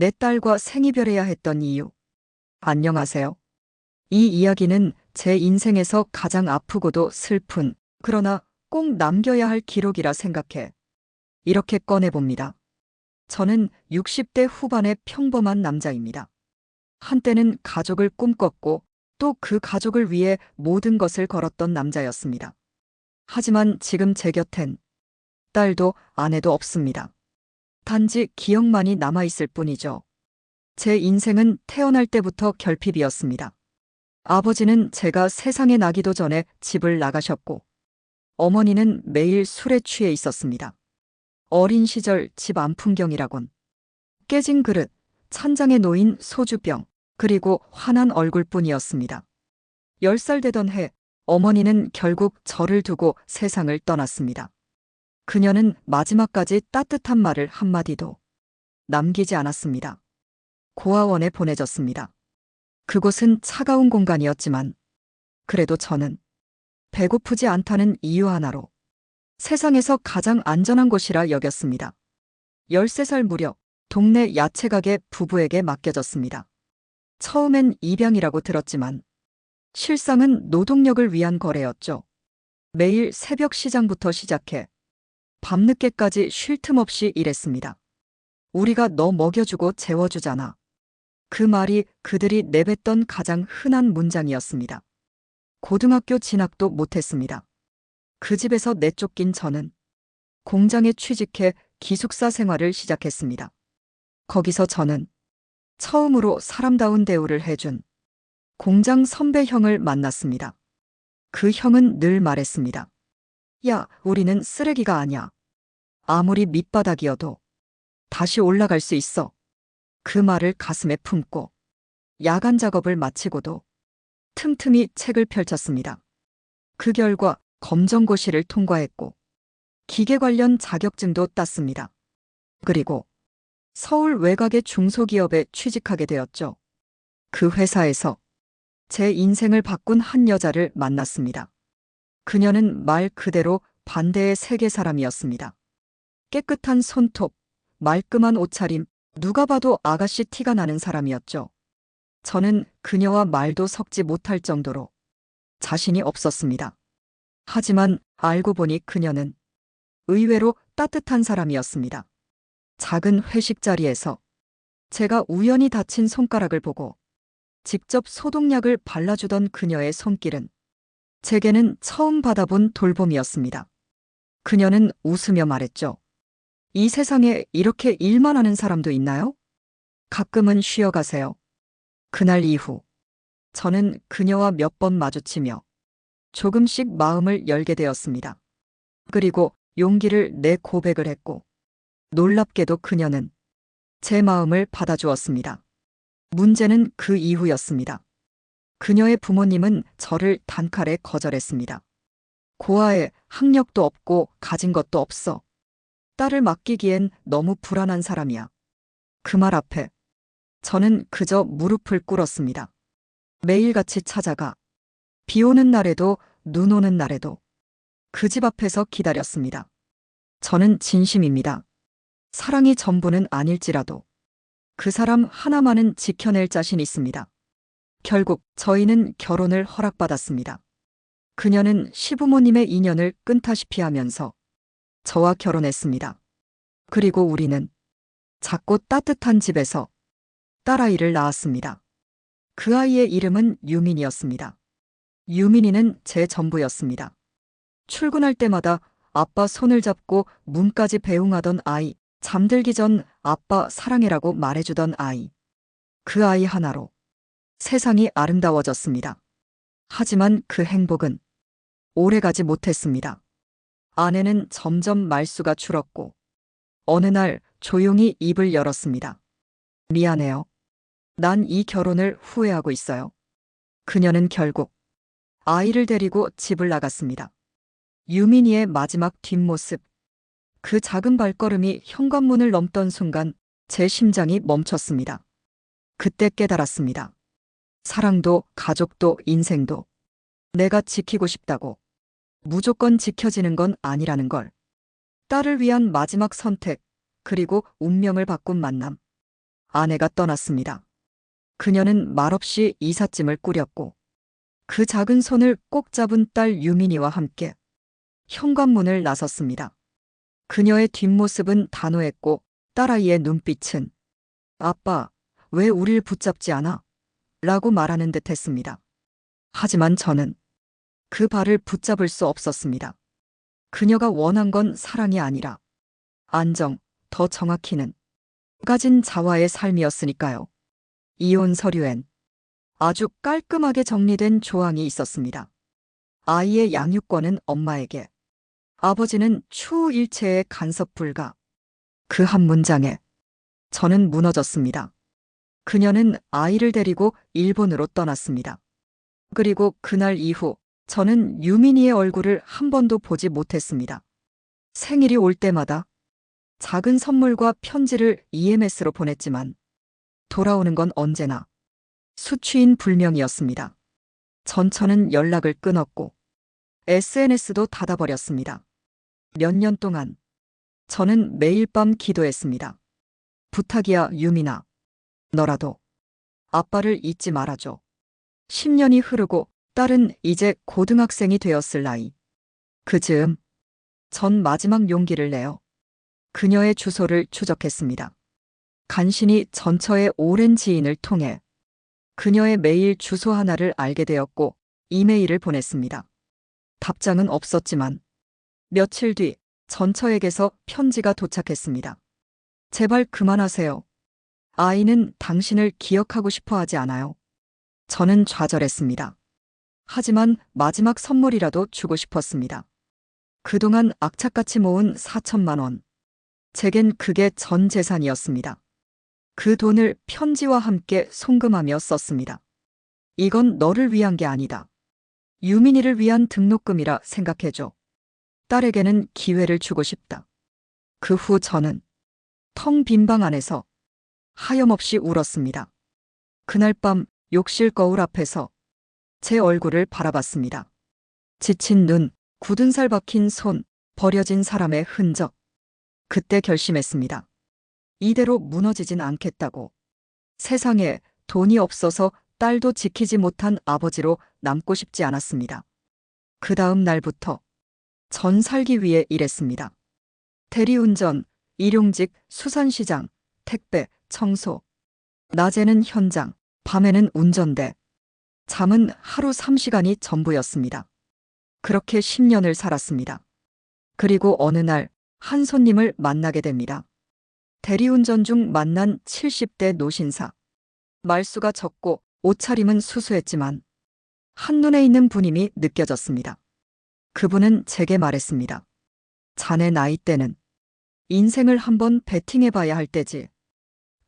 내 딸과 생이별해야 했던 이유. 안녕하세요. 이 이야기는 제 인생에서 가장 아프고도 슬픈, 그러나 꼭 남겨야 할 기록이라 생각해. 이렇게 꺼내봅니다. 저는 60대 후반의 평범한 남자입니다. 한때는 가족을 꿈꿨고 또 그 가족을 위해 모든 것을 걸었던 남자였습니다. 하지만 지금 제 곁엔 딸도 아내도 없습니다. 단지 기억만이 남아있을 뿐이죠. 제 인생은 태어날 때부터 결핍이었습니다. 아버지는 제가 세상에 나기도 전에 집을 나가셨고, 어머니는 매일 술에 취해 있었습니다. 어린 시절 집 안 풍경이라곤. 깨진 그릇, 찬장에 놓인 소주병, 그리고 환한 얼굴뿐이었습니다. 10살 되던 해, 어머니는 결국 저를 두고 세상을 떠났습니다. 그녀는 마지막까지 따뜻한 말을 한마디도 남기지 않았습니다. 고아원에 보내졌습니다. 그곳은 차가운 공간이었지만 그래도 저는 배고프지 않다는 이유 하나로 세상에서 가장 안전한 곳이라 여겼습니다. 13살 무렵 동네 야채가게 부부에게 맡겨졌습니다. 처음엔 입양이라고 들었지만 실상은 노동력을 위한 거래였죠. 매일 새벽 시장부터 시작해 밤늦게까지 쉴 틈 없이 일했습니다. 우리가 너 먹여주고 재워주잖아. 그 말이 그들이 내뱉던 가장 흔한 문장이었습니다. 고등학교 진학도 못했습니다. 그 집에서 내쫓긴 저는 공장에 취직해 기숙사 생활을 시작했습니다. 거기서 저는 처음으로 사람다운 대우를 해준 공장 선배 형을 만났습니다. 그 형은 늘 말했습니다. 야, 우리는 쓰레기가 아니야. 아무리 밑바닥이어도 다시 올라갈 수 있어. 그 말을 가슴에 품고 야간 작업을 마치고도 틈틈이 책을 펼쳤습니다. 그 결과 검정고시를 통과했고 기계 관련 자격증도 땄습니다. 그리고 서울 외곽의 중소기업에 취직하게 되었죠. 그 회사에서 제 인생을 바꾼 한 여자를 만났습니다. 그녀는 말 그대로 반대의 세계 사람이었습니다. 깨끗한 손톱, 말끔한 옷차림, 누가 봐도 아가씨 티가 나는 사람이었죠. 저는 그녀와 말도 섞지 못할 정도로 자신이 없었습니다. 하지만 알고 보니 그녀는 의외로 따뜻한 사람이었습니다. 작은 회식 자리에서 제가 우연히 다친 손가락을 보고 직접 소독약을 발라주던 그녀의 손길은 제게는 처음 받아본 돌봄이었습니다. 그녀는 웃으며 말했죠. 이 세상에 이렇게 일만 하는 사람도 있나요? 가끔은 쉬어가세요. 그날 이후 저는 그녀와 몇 번 마주치며 조금씩 마음을 열게 되었습니다. 그리고 용기를 내 고백을 했고 놀랍게도 그녀는 제 마음을 받아주었습니다. 문제는 그 이후였습니다. 그녀의 부모님은 저를 단칼에 거절했습니다. 고아에 학력도 없고 가진 것도 없어. 딸을 맡기기엔 너무 불안한 사람이야. 그 말 앞에 저는 그저 무릎을 꿇었습니다. 매일같이 찾아가 비 오는 날에도 눈 오는 날에도 그 집 앞에서 기다렸습니다. 저는 진심입니다. 사랑이 전부는 아닐지라도 그 사람 하나만은 지켜낼 자신 있습니다. 결국 저희는 결혼을 허락받았습니다. 그녀는 시부모님의 인연을 끈타시피 하면서 저와 결혼했습니다. 그리고 우리는 작고 따뜻한 집에서 딸아이를 낳았습니다. 그 아이의 이름은 유민이었습니다. 유민이는 제 전부였습니다. 출근할 때마다 아빠 손을 잡고 문까지 배웅하던 아이, 잠들기 전 아빠 사랑해라고 말해주던 아이. 그 아이 하나로 세상이 아름다워졌습니다. 하지만 그 행복은 오래가지 못했습니다. 아내는 점점 말수가 줄었고 어느 날 조용히 입을 열었습니다. 미안해요. 난 이 결혼을 후회하고 있어요. 그녀는 결국 아이를 데리고 집을 나갔습니다. 유민이의 마지막 뒷모습. 그 작은 발걸음이 현관문을 넘던 순간 제 심장이 멈췄습니다. 그때 깨달았습니다. 사랑도 가족도 인생도 내가 지키고 싶다고 무조건 지켜지는 건 아니라는 걸. 딸을 위한 마지막 선택, 그리고 운명을 바꾼 만남. 아내가 떠났습니다. 그녀는 말없이 이삿짐을 꾸렸고 그 작은 손을 꼭 잡은 딸 유민이와 함께 현관문을 나섰습니다. 그녀의 뒷모습은 단호했고 딸아이의 눈빛은 아빠, 왜 우릴 붙잡지 않아? 라고 말하는 듯 했습니다. 하지만 저는 그 발을 붙잡을 수 없었습니다. 그녀가 원한 건 사랑이 아니라 안정, 더 정확히는 가진 자와의 삶이었으니까요. 이혼 서류엔 아주 깔끔하게 정리된 조항이 있었습니다. 아이의 양육권은 엄마에게, 아버지는 추후 일체의 간섭 불가. 그 한 문장에 저는 무너졌습니다. 그녀는 아이를 데리고 일본으로 떠났습니다. 그리고 그날 이후 저는 유민이의 얼굴을 한 번도 보지 못했습니다. 생일이 올 때마다 작은 선물과 편지를 EMS로 보냈지만 돌아오는 건 언제나 수취인 불명이었습니다. 전처는 연락을 끊었고 SNS도 닫아버렸습니다. 몇 년 동안 저는 매일 밤 기도했습니다. 부탁이야, 유민아. 너라도 아빠를 잊지 말아줘. 10년이 흐르고 딸은 이제 고등학생이 되었을 나이. 그 즈음, 전 마지막 용기를 내어 그녀의 주소를 추적했습니다. 간신히 전처의 오랜 지인을 통해 그녀의 메일 주소 하나를 알게 되었고 이메일을 보냈습니다. 답장은 없었지만 며칠 뒤 전처에게서 편지가 도착했습니다. 제발 그만하세요. 아이는 당신을 기억하고 싶어 하지 않아요. 저는 좌절했습니다. 하지만 마지막 선물이라도 주고 싶었습니다. 그동안 악착같이 모은 4천만 원. 제겐 그게 전 재산이었습니다. 그 돈을 편지와 함께 송금하며 썼습니다. 이건 너를 위한 게 아니다. 유민이를 위한 등록금이라 생각해줘. 딸에게는 기회를 주고 싶다. 그 후 저는 텅 빈 방 안에서 하염없이 울었습니다. 그날 밤 욕실 거울 앞에서 제 얼굴을 바라봤습니다. 지친 눈, 굳은 살 박힌 손, 버려진 사람의 흔적. 그때 결심했습니다. 이대로 무너지진 않겠다고. 세상에 돈이 없어서 딸도 지키지 못한 아버지로 남고 싶지 않았습니다. 그 다음 날부터 전 살기 위해 일했습니다. 대리운전, 일용직, 수산시장, 택배, 청소. 낮에는 현장, 밤에는 운전대. 잠은 하루 3시간이 전부였습니다. 그렇게 10년을 살았습니다. 그리고 어느 날 한 손님을 만나게 됩니다. 대리운전 중 만난 70대 노신사. 말수가 적고 옷차림은 수수했지만 한눈에 있는 분임이 느껴졌습니다. 그분은 제게 말했습니다. 자네 나이 때는 인생을 한번 베팅해봐야 할 때지.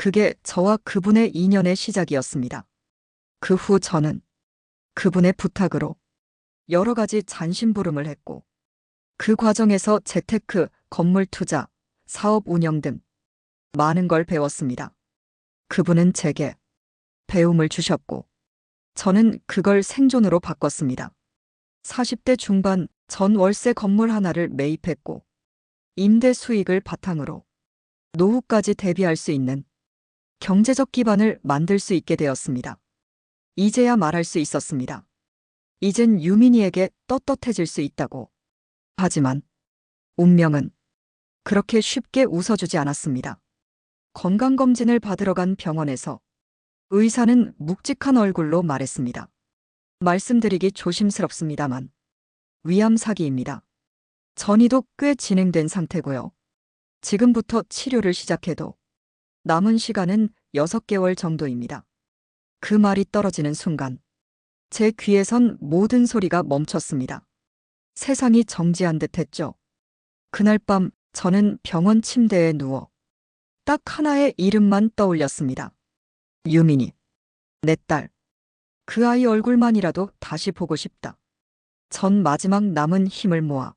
그게 저와 그분의 인연의 시작이었습니다. 그 후 저는 그분의 부탁으로 여러 가지 잔심부름을 했고 그 과정에서 재테크, 건물 투자, 사업 운영 등 많은 걸 배웠습니다. 그분은 제게 배움을 주셨고 저는 그걸 생존으로 바꿨습니다. 40대 중반 전 월세 건물 하나를 매입했고 임대 수익을 바탕으로 노후까지 대비할 수 있는 경제적 기반을 만들 수 있게 되었습니다. 이제야 말할 수 있었습니다. 이젠 유민이에게 떳떳해질 수 있다고. 하지만 운명은 그렇게 쉽게 웃어주지 않았습니다. 건강검진을 받으러 간 병원에서 의사는 묵직한 얼굴로 말했습니다. 말씀드리기 조심스럽습니다만 위암 사기입니다. 전이도 꽤 진행된 상태고요. 지금부터 치료를 시작해도 남은 시간은 6개월 정도입니다. 그 말이 떨어지는 순간 제 귀에선 모든 소리가 멈췄습니다. 세상이 정지한 듯 했죠. 그날 밤 저는 병원 침대에 누워 딱 하나의 이름만 떠올렸습니다. 유민이. 내 딸. 그 아이 얼굴만이라도 다시 보고 싶다. 전 마지막 남은 힘을 모아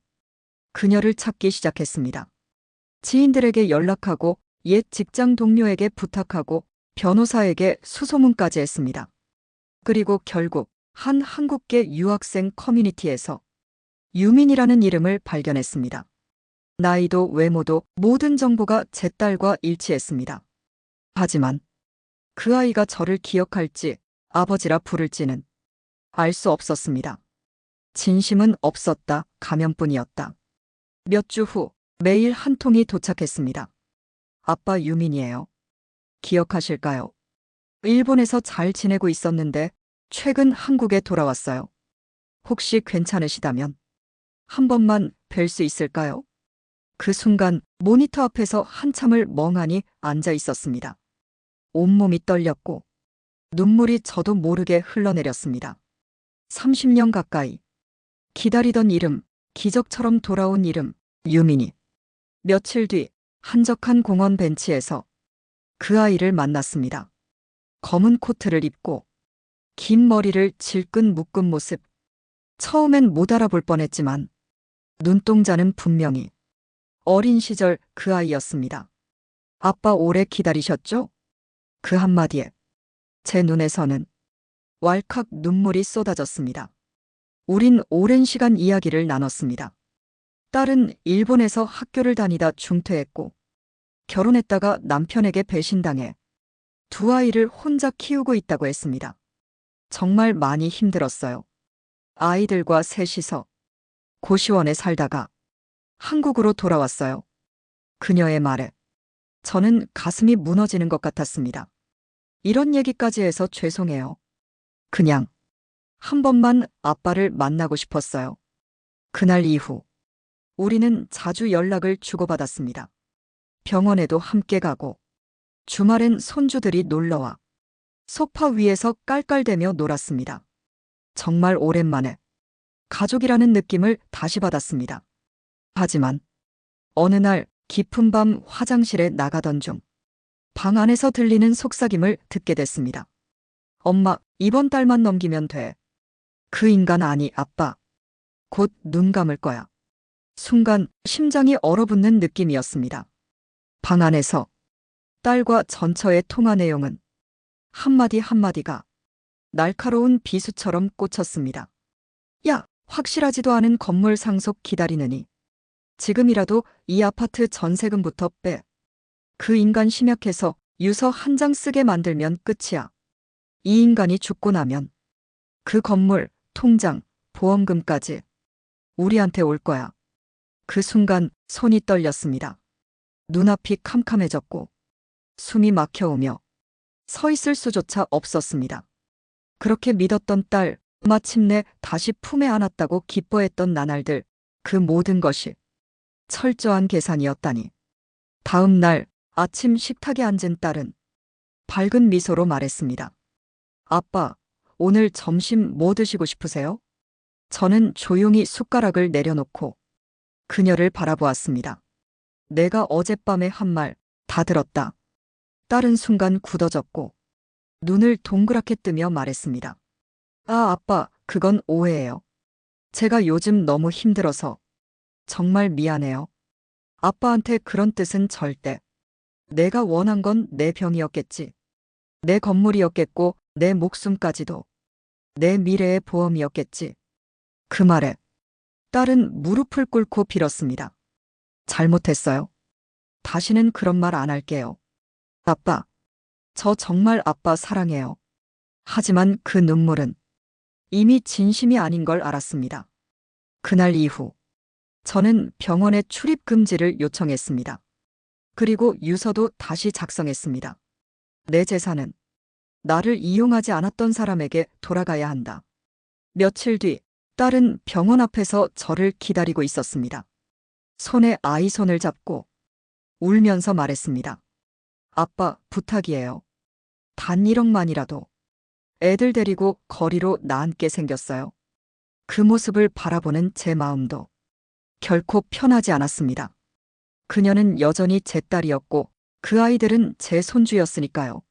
그녀를 찾기 시작했습니다. 지인들에게 연락하고 옛 직장 동료에게 부탁하고 변호사에게 수소문까지 했습니다. 그리고 결국 한 한국계 유학생 커뮤니티에서 유민이라는 이름을 발견했습니다. 나이도 외모도 모든 정보가 제 딸과 일치했습니다. 하지만 그 아이가 저를 기억할지 아버지라 부를지는 알 수 없었습니다. 진심은 없었다. 가면뿐이었다. 몇 주 후 매일 한 통이 도착했습니다. 아빠 유민이에요. 기억하실까요? 일본에서 잘 지내고 있었는데 최근 한국에 돌아왔어요. 혹시 괜찮으시다면 한 번만 뵐 수 있을까요? 그 순간 모니터 앞에서 한참을 멍하니 앉아 있었습니다. 온몸이 떨렸고 눈물이 저도 모르게 흘러내렸습니다. 30년 가까이 기다리던 이름, 기적처럼 돌아온 이름, 유민이. 며칠 뒤 한적한 공원 벤치에서 그 아이를 만났습니다. 검은 코트를 입고 긴 머리를 질끈 묶은 모습. 처음엔 못 알아볼 뻔했지만 눈동자는 분명히 어린 시절 그 아이였습니다. 아빠 오래 기다리셨죠? 그 한마디에 제 눈에서는 왈칵 눈물이 쏟아졌습니다. 우린 오랜 시간 이야기를 나눴습니다. 딸은 일본에서 학교를 다니다 중퇴했고 결혼했다가 남편에게 배신당해 두 아이를 혼자 키우고 있다고 했습니다. 정말 많이 힘들었어요. 아이들과 셋이서 고시원에 살다가 한국으로 돌아왔어요. 그녀의 말에 저는 가슴이 무너지는 것 같았습니다. 이런 얘기까지 해서 죄송해요. 그냥 한 번만 아빠를 만나고 싶었어요. 그날 이후 우리는 자주 연락을 주고받았습니다. 병원에도 함께 가고 주말엔 손주들이 놀러와 소파 위에서 깔깔대며 놀았습니다. 정말 오랜만에 가족이라는 느낌을 다시 받았습니다. 하지만 어느 날 깊은 밤 화장실에 나가던 중 방 안에서 들리는 속삭임을 듣게 됐습니다. 엄마, 이번 달만 넘기면 돼. 그 인간 아니, 아빠. 곧 눈 감을 거야. 순간 심장이 얼어붙는 느낌이었습니다. 방 안에서 딸과 전처의 통화 내용은 한마디 한마디가 날카로운 비수처럼 꽂혔습니다. 야, 확실하지도 않은 건물 상속 기다리느니 지금이라도 이 아파트 전세금부터 빼. 그 인간 심약해서 유서 한 장 쓰게 만들면 끝이야. 이 인간이 죽고 나면 그 건물, 통장, 보험금까지 우리한테 올 거야. 그 순간 손이 떨렸습니다. 눈앞이 캄캄해졌고 숨이 막혀오며 서 있을 수조차 없었습니다. 그렇게 믿었던 딸, 마침내 다시 품에 안았다고 기뻐했던 나날들, 그 모든 것이 철저한 계산이었다니. 다음 날 아침 식탁에 앉은 딸은 밝은 미소로 말했습니다. 아빠, 오늘 점심 뭐 드시고 싶으세요? 저는 조용히 숟가락을 내려놓고 그녀를 바라보았습니다. 내가 어젯밤에 한 말 다 들었다. 딸은 순간 굳어졌고 눈을 동그랗게 뜨며 말했습니다. 아, 아빠, 그건 오해예요. 제가 요즘 너무 힘들어서 정말 미안해요. 아빠한테 그런 뜻은 절대. 내가 원한 건 내 병이었겠지. 내 건물이었겠고 내 목숨까지도. 내 미래의 보험이었겠지. 그 말에 딸은 무릎을 꿇고 빌었습니다. 잘못했어요. 다시는 그런 말 안 할게요. 아빠, 저 정말 아빠 사랑해요. 하지만 그 눈물은 이미 진심이 아닌 걸 알았습니다. 그날 이후 저는 병원에 출입 금지를 요청했습니다. 그리고 유서도 다시 작성했습니다. 내 재산은 나를 이용하지 않았던 사람에게 돌아가야 한다. 며칠 뒤 딸은 병원 앞에서 저를 기다리고 있었습니다. 손에 아이 손을 잡고 울면서 말했습니다. 아빠, 부탁이에요. 단 1억만이라도 애들 데리고 거리로 나앉게 생겼어요. 그 모습을 바라보는 제 마음도 결코 편하지 않았습니다. 그녀는 여전히 제 딸이었고 그 아이들은 제 손주였으니까요.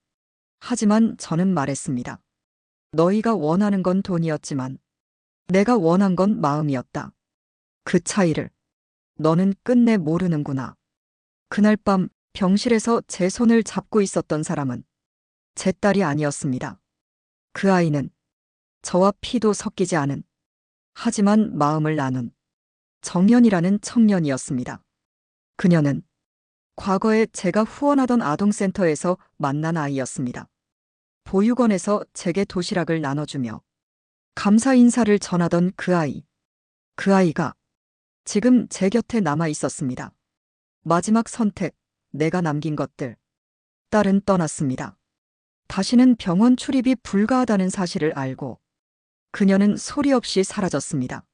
하지만 저는 말했습니다. 너희가 원하는 건 돈이었지만 내가 원한 건 마음이었다. 그 차이를 너는 끝내 모르는구나. 그날 밤 병실에서 제 손을 잡고 있었던 사람은 제 딸이 아니었습니다. 그 아이는 저와 피도 섞이지 않은 하지만 마음을 나눈 정연이라는 청년이었습니다. 그녀는 과거에 제가 후원하던 아동센터에서 만난 아이였습니다. 보육원에서 제게 도시락을 나눠주며 감사 인사를 전하던 그 아이. 그 아이가 지금 제 곁에 남아 있었습니다. 마지막 선택, 내가 남긴 것들. 딸은 떠났습니다. 다시는 병원 출입이 불가하다는 사실을 알고 그녀는 소리 없이 사라졌습니다.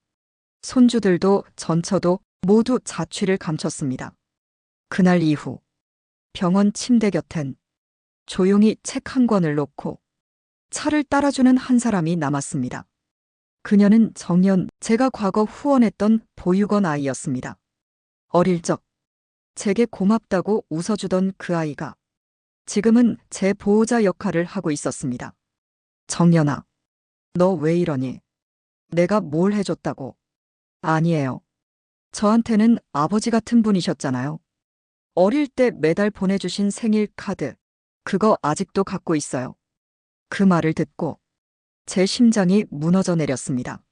손주들도 전처도 모두 자취를 감췄습니다. 그날 이후 병원 침대 곁엔 조용히 책 한 권을 놓고 차를 따라주는 한 사람이 남았습니다. 그녀는 정연 제가 과거 후원했던 보육원 아이였습니다. 어릴 적 제게 고맙다고 웃어주던 그 아이가 지금은 제 보호자 역할을 하고 있었습니다. 정연아, 너 왜 이러니? 내가 뭘 해줬다고? 아니에요. 저한테는 아버지 같은 분이셨잖아요. 어릴 때 매달 보내주신 생일 카드, 그거 아직도 갖고 있어요. 그 말을 듣고 제 심장이 무너져 내렸습니다.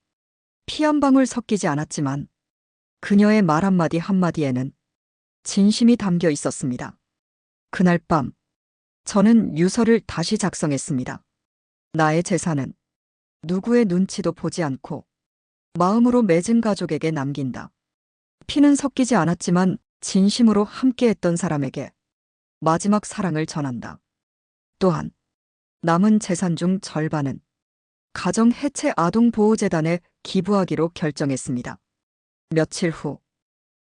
피 한 방울 섞이지 않았지만 그녀의 말 한마디 한마디에는 진심이 담겨 있었습니다. 그날 밤, 저는 유서를 다시 작성했습니다. 나의 재산은 누구의 눈치도 보지 않고 마음으로 맺은 가족에게 남긴다. 피는 섞이지 않았지만 진심으로 함께했던 사람에게 마지막 사랑을 전한다. 또한 남은 재산 중 절반은 가정 해체 아동 보호재단에 기부하기로 결정했습니다. 며칠 후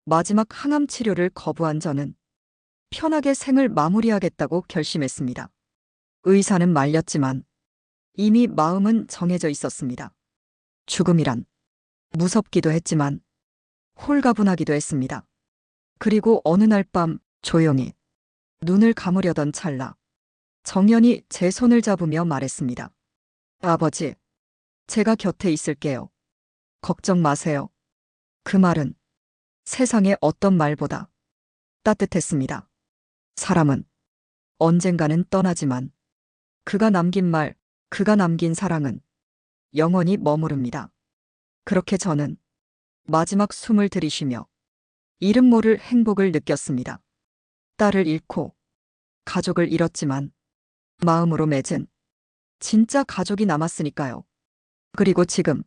마지막 항암 치료를 거부한 저는 편하게 생을 마무리하겠다고 결심했습니다. 의사는 말렸지만 이미 마음은 정해져 있었습니다. 죽음이란 무섭기도 했지만 홀가분하기도 했습니다. 그리고 어느 날 밤 조용히 눈을 감으려던 찰나 정연이 제 손을 잡으며 말했습니다. 아버지, 제가 곁에 있을게요. 걱정 마세요. 그 말은 세상의 어떤 말보다 따뜻했습니다. 사람은 언젠가는 떠나지만 그가 남긴 말, 그가 남긴 사랑은 영원히 머무릅니다. 그렇게 저는 마지막 숨을 들이쉬며 이름 모를 행복을 느꼈습니다. 딸을 잃고 가족을 잃었지만 마음으로 맺은 진짜 가족이 남았으니까요. 그리고 지금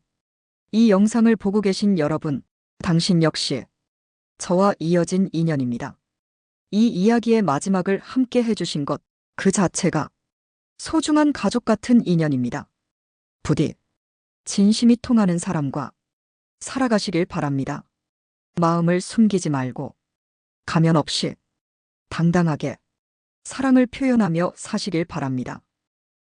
이 영상을 보고 계신 여러분, 당신 역시 저와 이어진 인연입니다. 이 이야기의 마지막을 함께 해주신 것 그 자체가 소중한 가족 같은 인연입니다. 부디 진심이 통하는 사람과 살아가시길 바랍니다. 마음을 숨기지 말고 가면 없이 당당하게 사랑을 표현하며 사시길 바랍니다.